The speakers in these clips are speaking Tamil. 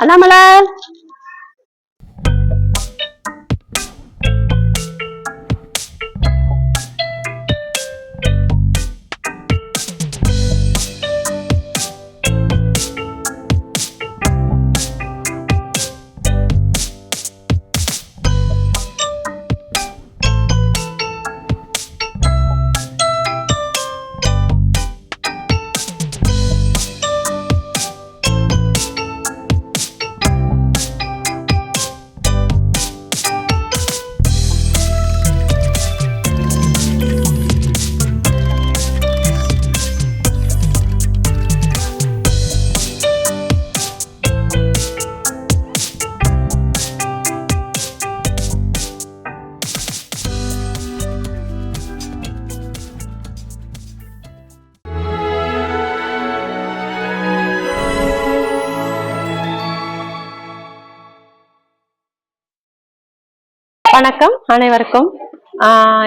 അത് வணக்கம் அனைவருக்கும்.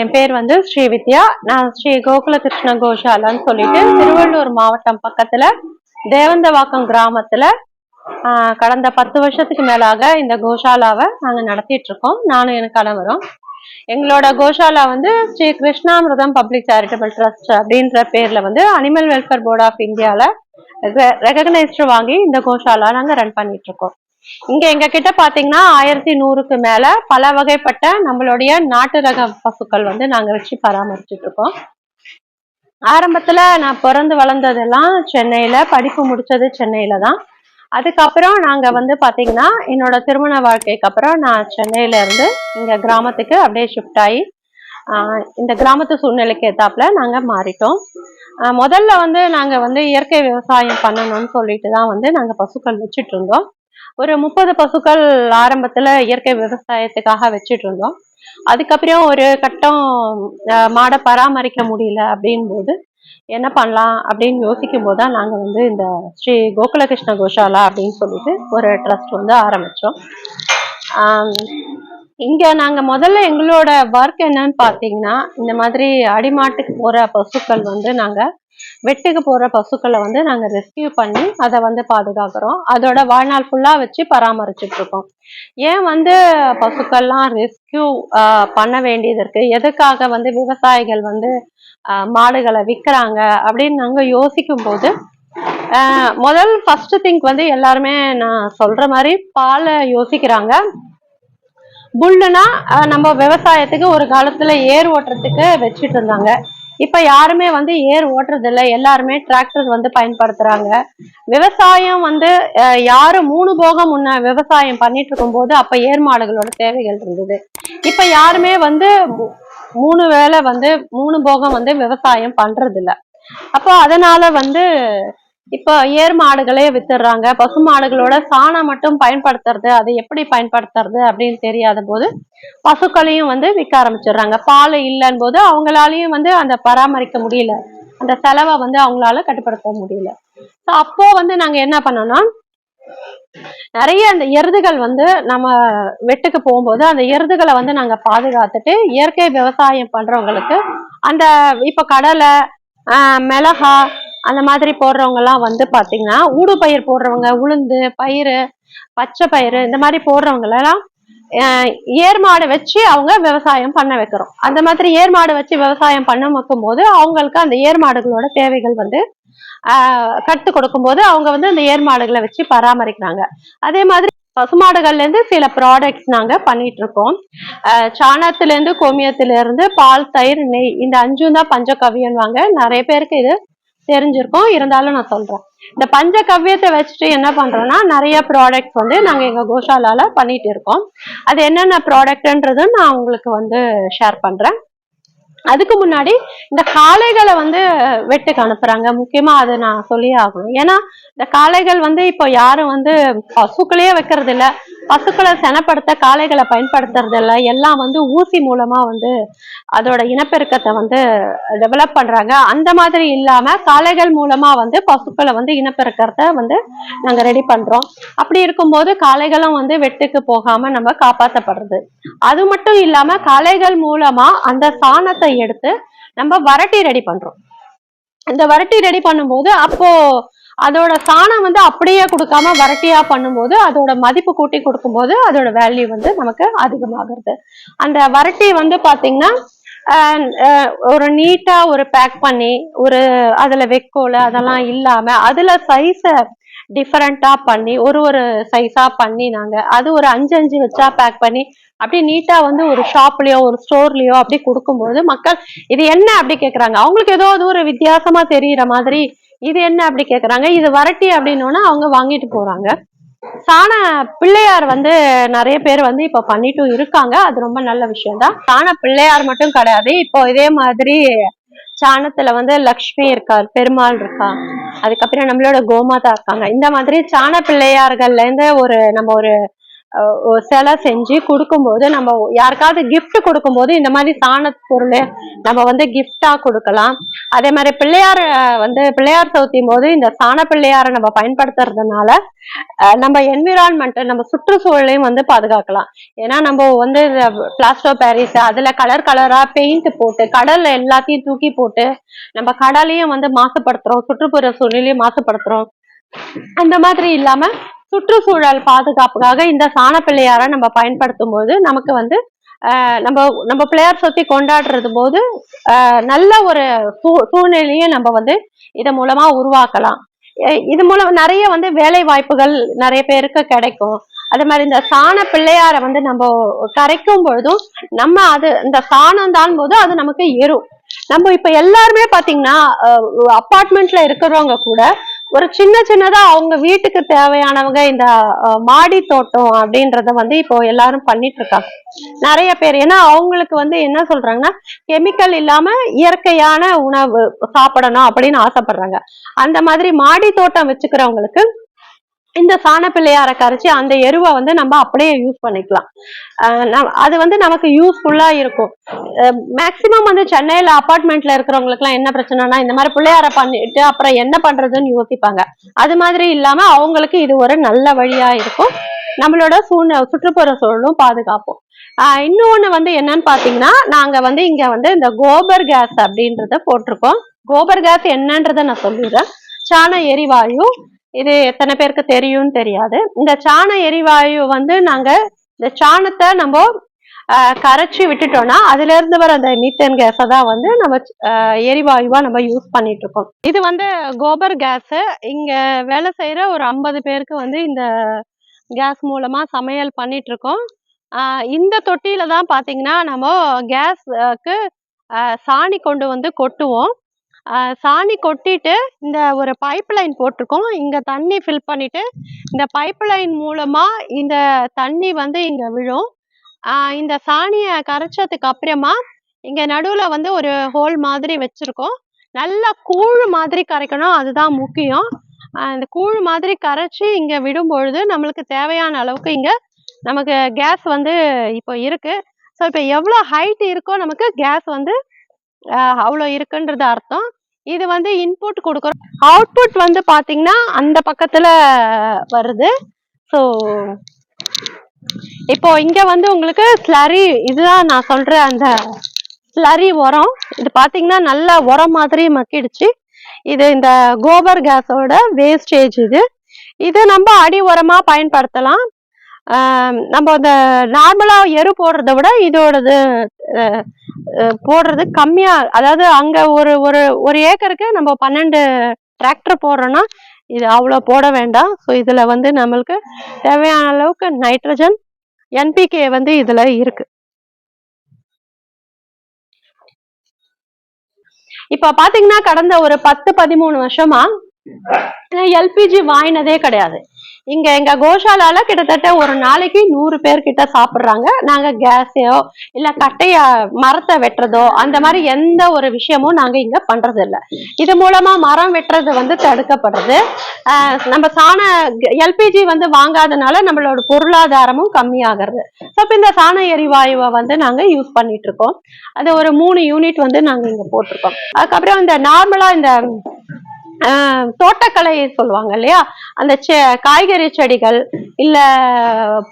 என் பேர் வந்து ஸ்ரீ வித்யா நான் ஸ்ரீ கோகுல கிருஷ்ண கோஷாலான்னு சொல்லிட்டு திருவள்ளூர் மாவட்டம் பக்கத்துல தேவந்தவாக்கம் கிராமத்துல கடந்த பத்து வருஷத்துக்கு மேலாக இந்த கோஷாலாவை நாங்க நடத்திட்டு இருக்கோம். நானும் எனக்கு கணவரும். எங்களோட கோஷாலா வந்து Shri Krishnamritam public charitable trust அப்படின்ற பேர்ல வந்து அனிமல் வெல்ஃபேர் போர்ட் ஆஃப் இந்தியால ரெகக்னைஸ்டு வாங்கி இந்த கோஷாலா நாங்க ரன் பண்ணிட்டு இருக்கோம். இங்க எங்க கிட்ட பாத்தீங்கன்னா ஆயிரத்தி நூறுக்கு மேல பல வகைப்பட்ட நம்மளுடைய நாட்டு ரக பசுக்கள் வந்து நாங்க வச்சு பராமரிச்சுட்டு இருக்கோம். ஆரம்பத்துல நான் பிறந்து வளர்ந்ததெல்லாம் சென்னையில படிப்பு முடிச்சது சென்னையில தான். அதுக்கப்புறம் நாங்க வந்து பாத்தீங்கன்னா என்னோட திருமண வாழ்க்கைக்கு அப்புறம் நான் சென்னையில இருந்து இங்க கிராமத்துக்கு அப்படியே ஷிஃப்ட் ஆகி ஆஹ் இந்த கிராமத்து சூழ்நிலைக்கு ஏத்தாப்புல நாங்க மாறிட்டோம். முதல்ல வந்து நாங்க வந்து இயற்கை விவசாயம் பண்ணணும்னு சொல்லிட்டு தான் வந்து நாங்க பசுக்கள் வச்சுட்டு இருந்தோம். ஒரு முப்பது பசுக்கள் ஆரம்பத்துல இயற்கை விவசாயத்துக்காக வச்சுட்டு இருந்தோம் அதுக்கப்புறம் ஒரு கட்டம் மாடை பராமரிக்க முடியல அப்படின் போது என்ன பண்ணலாம் அப்படின்னு யோசிக்கும் போது தான் நாங்க வந்து இந்த ஸ்ரீ கோகுலகிருஷ்ண கோஷாலா அப்படின்னு சொல்லிட்டு ஒரு ட்ரஸ்ட் வந்து ஆரம்பிச்சோம். இங்கே இங்க நாங்க முதல்ல எங்களோட ஒர்க் என்னன்னு பாத்தீங்கன்னா இந்த மாதிரி அடிமாட்டுக்கு போற பசுக்கள் வந்து நாங்க வெட்டுக்கு போற பசுக்களை வந்து நாங்க ரெஸ்கியூ பண்ணி அதை வந்து பாதுகாக்கிறோம். அதோட வாழ்நாள் ஃபுல்லா வச்சு பராமரிச்சுட்டு இருக்கோம். ஏன் வந்து பசுக்கள்லாம் ரெஸ்கியூ பண்ண வேண்டியது இருக்கு? எதுக்காக வந்து விவசாயிகள் வந்து ஆஹ் மாடுகளை விற்கிறாங்க அப்படின்னு நாங்க யோசிக்கும் போது ஆஹ் முதல் ஃபர்ஸ்ட் திங்க் வந்து எல்லாருமே நான் சொல்ற மாதிரி பாலை யோசிக்கிறாங்க. புல்லுனா நம்ம விவசாயத்துக்கு ஒரு காலத்துல ஏர் ஓட்டுறதுக்கு வச்சுட்டு இருந்தாங்க. இப்ப யாருமே வந்து ஏர் ஓட்டுறதில்ல. எல்லாருமே டிராக்டர் வந்து பயன்படுத்துறாங்க. விவசாயம் வந்து யாரும் யாரு மூணு போகம் முன்ன விவசாயம் பண்ணிட்டு இருக்கும்போது அப்ப ஏர் மாடுகளோட தேவைகள் இருந்தது. இப்ப யாருமே வந்து மூணு வேளை வந்து மூணு போகம் வந்து விவசாயம் பண்றது இல்ல அப்போ அதனால வந்து இப்போ ஏர் மாடுகளே வித்துடுறாங்க. பசு மாடுகளோட சாணம் மட்டும் பயன்படுத்துறது அது எப்படி பயன்படுத்துறது அப்படின்னு தெரியாத போது பசுக்களையும் வந்து விற்க ஆரம்பிச்சிடுறாங்க. பால் இல்லைன்னு போது அவங்களாலையும் வந்து அந்த பராமரிக்க முடியல. அந்த செலவை வந்து அவங்களால கட்டுப்படுத்த முடியல. ஸோ அப்போ வந்து நாங்க என்ன பண்ணோம்னா நிறைய அந்த எருதுகள் வந்து நம்ம வெட்டுக்கு போகும்போது அந்த எருதுகளை வந்து நாங்க பாதுகாத்துட்டு இயற்கை விவசாயம் பண்றவங்களுக்கு அந்த இப்ப கடலை மிளகா அந்த மாதிரி போடுறவங்க எல்லாம் வந்து பாத்தீங்கன்னா ஊடு பயிர் போடுறவங்க உளுந்து பயிறு பச்சை பயிறு இந்த மாதிரி போடுறவங்களெல்லாம் ஏர் மாடு வச்சு அவங்க விவசாயம் பண்ண வைக்கிறோம். அந்த மாதிரி ஏர் மாடு வச்சு விவசாயம் பண்ண வைக்கும் போது அவங்களுக்கு அந்த ஏர் மாடுகளோட தேவைகள் வந்து ஆஹ் கொடுக்கும் கொடுக்கும்போது அவங்க வந்து அந்த ஏர் மாடுகளை வச்சு பராமரிக்கிறாங்க. அதே மாதிரி பசுமாடுகள்ல இருந்து சில ப்ராடக்ட்ஸ் நாங்க பண்ணிட்டு இருக்கோம் ஆஹ் சாணத்துல இருந்து கோமியத்துல இருந்து பால் தயிர் நெய் இந்த அஞ்சும் தான் பஞ்சகவ்யன்வாங்க நிறைய பேருக்கு இது தெரிஞ்சிருக்கும். இருந்தாலும் நான் சொல்றேன். இந்த பஞ்ச கவ்யத்தை வச்சுட்டு என்ன பண்றோம்னா நிறைய ப்ராடக்ட்ஸ் வந்து நாங்க எங்க கோஷாலால பண்ணிட்டு இருக்கோம். அது என்னென்ன ப்ராடக்ட்ன்றதும் நான் உங்களுக்கு வந்து ஷேர் பண்றேன். அதுக்கு முன்னாடி இந்த காளைகளை வந்து வெட்டுக்கு அனுப்புறாங்க. முக்கியமா அதை நான் சொல்லியே ஆகணும். ஏன்னா இந்த காளைகள் வந்து இப்போ யாரும் வந்து பசுக்களையே வைக்கிறது இல்ல பசுக்களை செனப்படுத்த காளைகளை பயன்படுத்துறதுல எல்லாம் வந்து ஊசி மூலமா வந்து அதோட இனப்பெருக்கத்தை வந்து டெவலப் பண்றாங்க. அந்த மாதிரி இல்லாம காளைகள் மூலமா வந்து பசுக்களை வந்து இனப்பெருக்கத்தை வந்து நாங்க ரெடி பண்றோம். அப்படி இருக்கும்போது காளைகளும் வந்து வெட்டுக்கு போகாம நம்ம காப்பாற்றப்படுறது அது மட்டும் இல்லாம காளைகள் மூலமா அந்த சாணத்தை எடுத்து நம்ம வரட்டி ரெடி பண்றோம். இந்த வரட்டி ரெடி பண்ணும்போது அப்போ அதோட சாணம் வந்து அப்படியே கொடுக்காம வரட்டியா பண்ணும்போது அதோட மதிப்பு கூட்டி கொடுக்கும்போது அதோட வேல்யூ வந்து நமக்கு அதிகமாகிறது. அந்த வரட்டி வந்து பாத்தீங்கன்னா ஒரு நீட்டா ஒரு பேக் பண்ணி ஒரு அதுல வெக்கோல அதெல்லாம் இல்லாம அதுல சைஸ டிஃபரெண்டா பண்ணி ஒரு ஒரு சைஸா பண்ணி நாங்க. அது ஒரு அஞ்சு அஞ்சு வச்சா பேக் பண்ணி அப்படி நீட்டா வந்து ஒரு ஷாப்லயோ ஒரு ஸ்டோர்லயோ அப்படி கொடுக்கும்போது மக்கள் இது என்ன அப்படி கேக்குறாங்க? அவங்களுக்கு ஏதோ அது ஒரு வித்தியாசமா தெரியுற மாதிரி இது என்ன அப்படி கேக்குறாங்க? இது வரட்டி அப்படின்னோன்னா அவங்க வாங்கிட்டு போறாங்க. சாண பிள்ளையார் வந்து நிறைய பேர் வந்து இப்ப பண்ணிட்டும் இருக்காங்க. அது ரொம்ப நல்ல விஷயம் தான் சாண பிள்ளையார் மட்டும் கிடையாது. இப்போ இதே மாதிரி சாணத்துல வந்து லக்ஷ்மி இருக்கார் பெருமாள் இருக்கா அதுக்கப்புறம் நம்மளோட கோமாதா இருக்காங்க. இந்த மாதிரி சாண பிள்ளையார்கள்ல இருந்து ஒரு நம்ம ஒரு சிலை செஞ்சு கொடுக்கும்போது நம்ம யாருக்காவது கிஃப்ட் கொடுக்கும்போது இந்த மாதிரி சாண பொருள் நம்ம வந்து கிஃப்டா கொடுக்கலாம். அதே மாதிரி பிள்ளையார் வந்து பிள்ளையார் சவுத்தியும் போது இந்த சாண பிள்ளையாரை நம்ம பயன்படுத்துறதுனால நம்ம என்விரான்மெண்ட் நம்ம சுற்றுச்சூழலையும் வந்து பாதுகாக்கலாம். ஏன்னா நம்ம வந்து பிளாஸ்டோ பேரிஸ் அதுல கலர் கலரா பெயிண்ட் போட்டு கடல்ல எல்லாத்தையும் தூக்கி போட்டு நம்ம கடலையும் வந்து மாசுபடுத்துறோம் சுற்றுப்புற சூழலையும் மாசுபடுத்துறோம். அந்த மாதிரி இல்லாம சுற்றுச்சூழல் பாதுகாப்புக்காக இந்த சாணப்பிள்ளையாரை நம்ம பயன்படுத்தும் போது நமக்கு வந்து ஆஹ் நம்ம நம்ம பிள்ளையார் சொத்தி கொண்டாடுறது போது ஆஹ் நல்ல ஒரு சூ சூழ்நிலையை நம்ம வந்து இதன் மூலமா உருவாக்கலாம். இது மூலம் நிறைய வந்து வேலை வாய்ப்புகள் நிறைய பேருக்கு கிடைக்கும். அதே மாதிரி இந்த சாண பிள்ளையாரை வந்து நம்ம கரைக்கும் பொழுதும் நம்ம அது இந்த சாணம் தான் போது அது நமக்கு ஏறும் நம்ம இப்ப எல்லாருமே பாத்தீங்கன்னா அப்பார்ட்மெண்ட்ல இருக்கிறவங்க கூட ஒரு சின்ன சின்னதா அவங்க வீட்டுக்கு தேவையானவங்க இந்த மாடி தோட்டம் அப்படின்றத வந்து இப்போ எல்லாரும் பண்ணிட்டு இருக்காங்க. நிறைய பேர் ஏன்னா அவங்களுக்கு வந்து என்ன சொல்றாங்கன்னா கெமிக்கல் இல்லாம இயற்கையான உணவு சாப்பிடணும் அப்படின்னு ஆசைப்படுறாங்க. அந்த மாதிரி மாடி தோட்டம் வச்சுக்கிறவங்களுக்கு இந்த சாணப்பிள்ளையாரை கரைச்சி அந்த எருவை வந்து நம்ம அப்படியே யூஸ் பண்ணிக்கலாம். அது வந்து நமக்கு யூஸ்ஃபுல்லா இருக்கும். மேக்சிமம் வந்து சென்னையில அபார்ட்மெண்ட்ல இருக்கிறவங்களுக்குலாம் என்ன பிரச்சனைனா இந்த மாதிரி பிள்ளையார பண்ணிட்டு அப்புறம் என்ன பண்றதுன்னு யோசிப்பாங்க. அது மாதிரி இல்லாம அவங்களுக்கு இது ஒரு நல்ல வழியா இருக்கும். நம்மளோட சூழ்நிலை சுற்றுப்புற சூழலும் பாதுகாப்போம். ஆஹ் இன்னொன்னு வந்து என்னன்னு பாத்தீங்கன்னா நாங்க வந்து இங்க வந்து இந்த கோபர் கேஸ் அப்படின்றத போட்டிருக்கோம். கோபர் கேஸ் என்னன்றத நான் சொல்லிடுறேன். சாண எரிவாயு இது எத்தனை பேருக்கு தெரியும்னு தெரியாது. இந்த சாண எரிவாயு வந்து நாங்க இந்த சாணத்தை நம்ம கரைச்சி விட்டுட்டோம்னா அதுல இருந்து வர அந்த மீத்தேன் கேஸை தான் வந்து நம்ம எரிவாயுவா நம்ம யூஸ் பண்ணிட்டு இருக்கோம் இது வந்து கோபர் கேஸ் இங்க வேலை செய்யற ஒரு ஐம்பது பேருக்கு வந்து இந்த கேஸ் மூலமா சமையல் பண்ணிட்டு இருக்கோம் இந்த தொட்டியில தான் பாத்தீங்கன்னா நம்ம கேஸ்க்கு சாணி கொண்டு வந்து கொட்டுவோம். சாணி கொட்டிட்டு இந்த ஒரு பைப் லைன் போட்டிருக்கோம். இங்கே தண்ணி ஃபில் பண்ணிட்டு இந்த பைப் லைன் மூலமாக இந்த தண்ணி வந்து இங்கே விழும். இந்த சாணியை கரைச்சதுக்கு அப்புறமா இங்கே நடுவில் வந்து ஒரு ஹோல் மாதிரி வச்சுருக்கோம். நல்லா கூழ் மாதிரி கரைக்கணும். அதுதான் முக்கியம். அந்த இந்த கூழ் மாதிரி கரைச்சி இங்கே விடும்பொழுது நம்மளுக்கு தேவையான அளவுக்கு இங்கே நமக்கு கேஸ் வந்து இப்போ இருக்குது ஸோ இப்போ எவ்வளோ ஹைட் இருக்கோ நமக்கு கேஸ் வந்து அவ்வளோ இருக்குன்றது அர்த்தம். இது வந்து இன்புட் கொடுக்குறோம். அவுட்புட் வந்து பார்த்தீங்கன்னா அந்த பக்கத்தில் வருது. ஸோ இப்போ இங்க வந்து உங்களுக்கு ஸ்லரி இதுதான் நான் சொல்ற அந்த ஸ்லரி உரம். இது பாத்தீங்கன்னா நல்ல உரம் மாதிரி மக்கிடுச்சு. இது இந்த கோபர் கேஸோட வேஸ்டேஜ் இது. இது நம்ம அடி உரமா பயன்படுத்தலாம். நம்ம அந்த நார்மலாக எரு போடுறத விட இதோடது போடுறது கம்மியாக அதாவது அங்கே ஒரு ஒரு ஒரு ஏக்கருக்கு நம்ம பன்னெண்டு டிராக்டர் போடுறோன்னா இது அவ்வளோ போட வேண்டாம். ஸோ இதில் வந்து நம்மளுக்கு தேவையான அளவுக்கு நைட்ரஜன் என்பிகே வந்து இதில் இருக்கு. இப்போ பார்த்தீங்கன்னா கடந்த ஒரு பத்து பதிமூணு வருஷமாக எல்பிஜி வாங்கினதே கிடையாது. இங்க எங்க கோஷாலால கிட்டத்தட்ட ஒரு நாளைக்கு நூறு பேர் கிட்ட சாப்பிடுறாங்க. நாங்க கேஸையோ இல்ல கட்டைய மரத்தை வெட்டுறதோ அந்த மாதிரி எந்த ஒரு விஷயமும் நாங்க இங்க பண்றது இல்ல இது மூலமா மரம் வெட்டுறது வந்து தடுக்கப்படுறது நம்ம சாண எல்பிஜி வந்து வாங்காதனால நம்மளோட பொருளாதாரமும் கம்மியாகிறது. ஸோ இப்போ இந்த சாண எரிவாயுவை வந்து நாங்க யூஸ் பண்ணிட்டு இருக்கோம். அது ஒரு மூணு யூனிட் வந்து நாங்க இங்க போட்டிருக்கோம். அதுக்கப்புறம் இந்த நார்மலா இந்த தோட்டக்கலை சொல்லுவாங்க இல்லையா? அந்த செ- காய்கறி செடிகள் இல்ல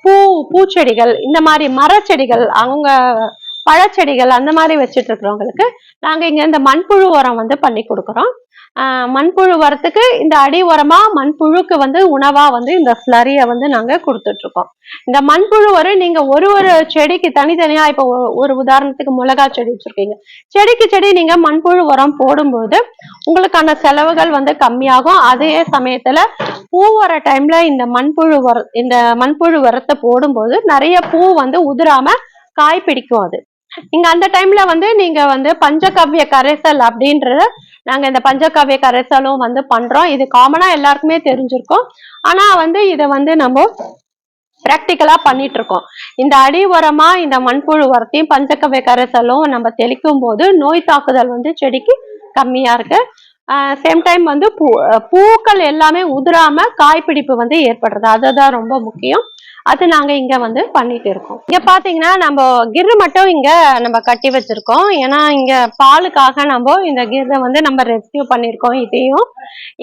பூ பூச்செடிகள் இந்த மாதிரி மரச்செடிகள் அவங்க பழச்செடிகள் அந்த மாதிரி வச்சுட்டு இருக்கிறவங்களுக்கு நாங்க இங்க இந்த மண்புழு உரம் வந்து பண்ணி கொடுக்குறோம். மண்புழு வரத்துக்கு இந்த அடி உரமா மண்புழுக்கு வந்து உணவா வந்து இந்த ஸ்லரிய வந்து நாங்க கொடுத்துட்டு இருக்கோம் இந்த மண்புழு வரை நீங்க ஒரு ஒரு செடிக்கு தனித்தனியா இப்போ ஒரு- உதாரணத்துக்கு மிளகா செடி வச்சிருக்கீங்க. செடிக்கு செடி நீங்க மண்புழு உரம் போடும்போது உங்களுக்கான செலவுகள் வந்து கம்மியாகும். அதே சமயத்துல பூ வர டைம்ல இந்த மண்புழு உர இந்த மண்புழு உரத்தை போடும்போது நிறைய பூ வந்து உதிராம காய் பிடிக்கும் அது. நீங்க அந்த டைம்ல வந்து நீங்க வந்து பஞ்சகவ்ய கரைசல் அப்படின்றத நாங்க இந்த பஞ்சகவ்ய கரைசலும் வந்து பண்றோம். இது காமனா எல்லாருக்குமே தெரிஞ்சிருக்கும். ஆனா வந்து இதை வந்து நம்ம ப்ராக்டிக்கலாக பண்ணிட்டு இருக்கோம் இந்த அடி உரமா இந்த மண்புழு உரத்தையும் பஞ்சகவ்ய கரைசலும் நம்ம தெளிக்கும் போது நோய் தாக்குதல் வந்து செடிக்கு கம்மியா இருக்கு. சேம் டைம் வந்து பூ பூக்கள் எல்லாமே உதிராம காய்பிடிப்பு வந்து ஏற்படுறது. அதுதான் ரொம்ப முக்கியம். அது நாங்க இங்க வந்து பண்ணிட்டு இருக்கோம். இங்க பாத்தீங்கன்னா நம்ம கிரு மட்டும் இங்க நம்ம கட்டி வச்சிருக்கோம். ஏன்னா இங்க பாலுக்காக நம்ம இந்த கிரை வந்து நம்ம ரெஸ்கியூ பண்ணிருக்கோம் இதையும்.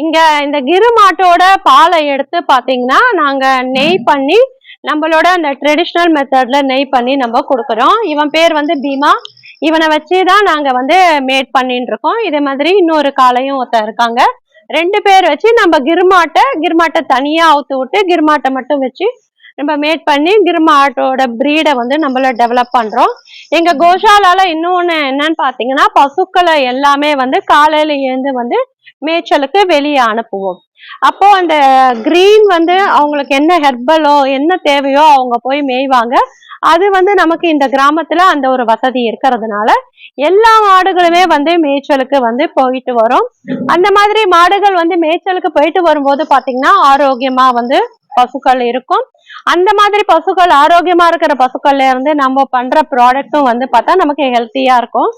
இங்க இந்த கிரு மாட்டோட பாலை எடுத்து பாத்தீங்கன்னா நாங்க நெய் பண்ணி நம்மளோட அந்த ட்ரெடிஷ்னல் மெத்தட்ல நெய் பண்ணி நம்ம கொடுக்குறோம். இவன் பேர் வந்து பீமா. இவனை வச்சு தான் நாங்க வந்து மேட் பண்ணிட்டு இருக்கோம். இதே மாதிரி இன்னொரு காளையும் ஒருத்தன் இருக்காங்க. ரெண்டு பேர் வச்சு நம்ம கிருமாட்டை கிருமாட்டை தனியா அவுத்து விட்டு கிருமாட்டை மட்டும் வச்சு நம்ம மேட் பண்ணி கிருமாட்டோட பிரீடை வந்து நம்மள டெவலப் பண்றோம். எங்க கோஷாலால இன்னொன்னு என்னன்னு பாத்தீங்கன்னா பசுக்களை எல்லாமே வந்து காலையில எழுந்து வந்து மேய்ச்சலுக்கு வெளியே அனுப்புவோம். அப்போ அந்த கிரீன் வந்து அவங்களுக்கு என்ன ஹெர்பலோ என்ன தேவையோ அவங்க போய் மேய்வாங்க. அது வந்து நமக்கு இந்த கிராமத்துல அந்த ஒரு வசதி இருக்கிறதுனால எல்லா மாடுகளுமே வந்து மேய்ச்சலுக்கு வந்து போயிட்டு வரும். அந்த மாதிரி மாடுகள் வந்து மேய்ச்சலுக்கு போயிட்டு வரும்போது பாத்தீங்கன்னா ஆரோக்கியமா வந்து பசுக்கள் இருக்கும். அந்த மாதிரி பசுக்கள் ஆரோக்கியமா இருக்கிற பசுக்கள்ல இருந்து நம்ம பண்ற ப்ராடக்ட்டும் வந்து பார்த்தா நமக்கு ஹெல்த்தியா இருக்கும்.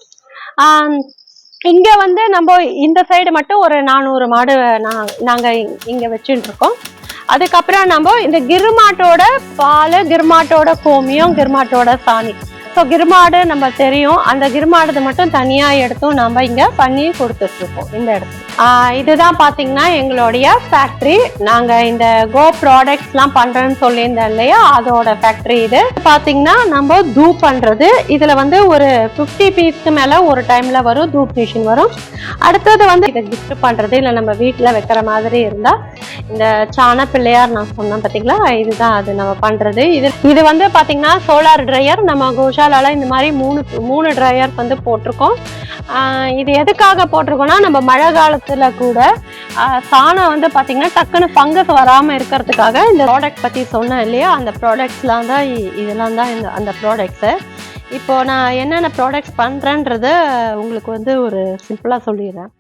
இங்க வந்து நம்ம இந்த சைடு மட்டும் ஒரு நானூறு மாடு நாங்க இங்க வச்சுட்டு இருக்கோம். அதுக்கப்புறம் நம்ம இந்த கிருமாட்டோட பால் கிருமாட்டோட கோமியம் கிருமாட்டோட சாணி. ஸோ கிருமாடு நம்ம தெரியும். அந்த கிருமாடு மட்டும் தனியாக எடுத்தும் நம்ம இங்கே பண்ணி கொடுத்துட்ருக்கோம் இந்த இடத்துல. இதுதான் பார்த்தீங்கன்னா எங்களுடைய ஃபேக்ட்ரி நாங்கள் இந்த கோ ப்ராடக்ட்ஸ்லாம் பண்றேன்னு சொல்லியிருந்தேன் இல்லையா? அதோட ஃபேக்ட்ரி இது. பார்த்தீங்கன்னா நம்ம தூப் பண்றது. இதில் வந்து ஒரு 50 பீஸ்க்கு மேலே ஒரு டைம்ல வரும். தூப் மிஷின் வரும். அடுத்தது வந்து இதை கிஃப்ட் பண்றது. இல்லை நம்ம வீட்டில் வைக்கிற மாதிரி இருந்தால் இந்த சாண பிள்ளையார் நான் சொன்னேன் பார்த்தீங்களா இதுதான் அது நம்ம பண்றது. இது இது வந்து பார்த்தீங்கன்னா சோலார் ட்ரையர் நம்ம கோஷாலால இந்த மாதிரி மூணு மூணு ட்ரையர் வந்து போட்டிருக்கோம். இது எதுக்காக போட்டிருக்கோம்னா நம்ம மழை காலத்தில் கூட சாணம் வந்து பார்த்திங்கன்னா டக்குன்னு ஃபங்கஸ் வராமல் இருக்கிறதுக்காக இந்த ப்ராடக்ட் பற்றி சொன்னேன் இல்லையா? அந்த ப்ராடக்ட்ஸ்லாம் தான் இதெல்லாம் தான் இந்த அந்த ப்ராடக்ட்ஸு இப்போது நான் என்னென்ன ப்ராடக்ட்ஸ் பண்றேன்றத உங்களுக்கு வந்து ஒரு சிம்பிளாக சொல்லிடுறேன்.